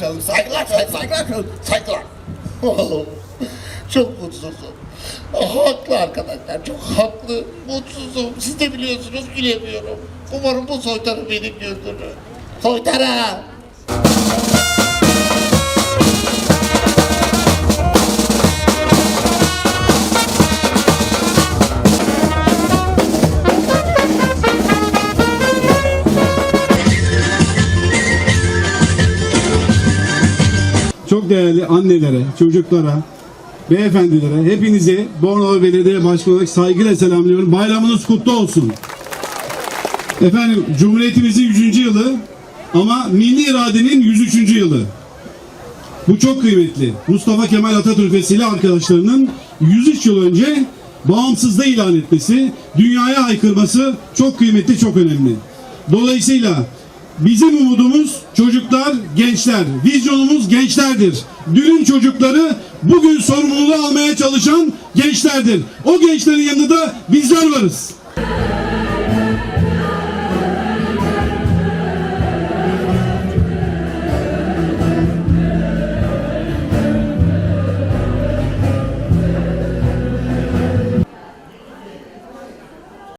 Canım saygılar, saygılar, saygılar, çok mutsuzum. Haklı arkadaşlar, çok haklı. Mutsuzum. Siz de biliyorsunuz gülemiyorum. Umarım bu soytarı beni güldürür. Soytarı! Değerli annelere, çocuklara, beyefendilere, hepinize Bornova Belediye Başkanı olarak saygıyla selamlıyorum. Bayramınız kutlu olsun. Efendim, Cumhuriyetimizin 100. yılı ama milli iradenin 103. yılı. Bu çok kıymetli. Mustafa Kemal Atatürk ve silah arkadaşlarının 103 yıl önce bağımsızlığı ilan etmesi, dünyaya haykırması çok kıymetli, çok önemli. Dolayısıyla bizim umudumuz çocuklar, gençler. Vizyonumuz gençlerdir. Dünün çocukları bugün sorumluluğu almaya çalışan gençlerdir. O gençlerin yanında da bizler varız.